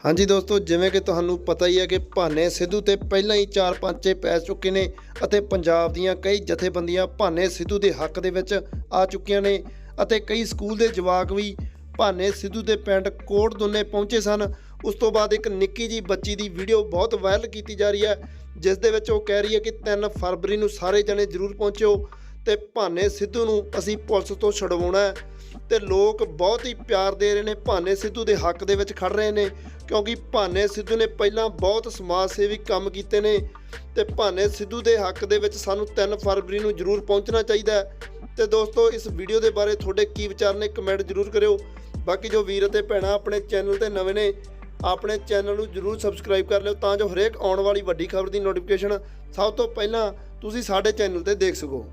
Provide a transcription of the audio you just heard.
ਹਾਂਜੀ ਦੋਸਤੋ, ਜਿਵੇਂ ਕਿ ਤੁਹਾਨੂੰ ਪਤਾ ਹੀ ਹੈ ਕਿ ਭਾਨੇ ਸਿੱਧੂ ਤੇ ਪਹਿਲਾਂ ਹੀ ਚਾਰ ਪੰਜੇ ਪੈ ਚੁੱਕੇ ਨੇ ਅਤੇ ਪੰਜਾਬ ਦੀਆਂ ਕਈ ਜਥੇਬੰਦੀਆਂ ਭਾਨੇ ਸਿੱਧੂ ਦੇ ਹੱਕ ਦੇ ਵਿੱਚ ਆ ਚੁੱਕੀਆਂ ਨੇ ਅਤੇ ਕਈ ਸਕੂਲ ਦੇ ਜਵਾਕ ਵੀ ਭਾਨੇ ਸਿੱਧੂ ਦੇ ਪਿੰਡ ਕੋਟ ਦੁੰਨੇ ਪਹੁੰਚੇ ਸਨ। ਉਸ ਤੋਂ ਬਾਅਦ ਇੱਕ ਨਿੱਕੀ ਜੀ ਬੱਚੀ ਦੀ ਵੀਡੀਓ ਬਹੁਤ ਵਾਇਰਲ ਕੀਤੀ ਜਾ ਰਹੀ ਹੈ, ਜਿਸ ਦੇ ਵਿੱਚ ਉਹ ਕਹਿ ਰਹੀ ਹੈ ਕਿ 3 ਫਰਵਰੀ ਨੂੰ ਸਾਰੇ ਜਣੇ ਜ਼ਰੂਰ ਪਹੁੰਚਿਓ ਤੇ ਭਾਨੇ ਸਿੱਧੂ ਨੂੰ ਅਸੀਂ ਪੁਲਿਸ ਤੋਂ ਛਡਵਾਉਣਾ ਹੈ। ਤੇ ਲੋਕ ਬਹੁਤ ਹੀ ਪਿਆਰ ਦੇ ਰਹੇ ਨੇ। ਭਾਨੇ ਸਿੱਧੂ ਦੇ ਹੱਕ ਦੇ ਵਿੱਚ ਖੜ ਰਹੇ ਨੇ, ਕਿਉਂਕਿ ਭਾਨੇ ਸਿੱਧੂ ਨੇ ਪਹਿਲਾਂ ਬਹੁਤ ਸਮਾਜ ਸੇਵੀ ਕੰਮ ਕੀਤੇ ਨੇ ਤੇ ਭਾਨੇ ਸਿੱਧੂ ਦੇ ਹੱਕ ਦੇ ਵਿੱਚ ਸਾਨੂੰ 3 ਫਰਵਰੀ ਨੂੰ ਜ਼ਰੂਰ ਪਹੁੰਚਣਾ ਚਾਹੀਦਾ ਹੈ। ਤੇ ਦੋਸਤੋ, ਇਸ ਵੀਡੀਓ ਦੇ ਬਾਰੇ ਤੁਹਾਡੇ ਕੀ ਵਿਚਾਰ ਨੇ ਕਮੈਂਟ ਜ਼ਰੂਰ ਕਰਿਓ। ਬਾਕੀ ਜੋ ਵੀਰ ਅਤੇ ਭੈਣਾਂ ਆਪਣੇ ਚੈਨਲ ਤੇ ਨਵੇਂ ਨੇ, ਆਪਣੇ ਚੈਨਲ ਨੂੰ ਜ਼ਰੂਰ ਸਬਸਕ੍ਰਾਈਬ ਕਰ ਲਿਓ ਤਾਂ ਜੋ ਹਰੇਕ ਆਉਣ ਵਾਲੀ ਵੱਡੀ ਖਬਰ ਦੀ ਨੋਟੀਫਿਕੇਸ਼ਨ ਸਭ ਤੋਂ ਪਹਿਲਾਂ ਤੁਸੀਂ ਸਾਡੇ ਚੈਨਲ ਤੇ ਦੇਖ ਸਕੋ।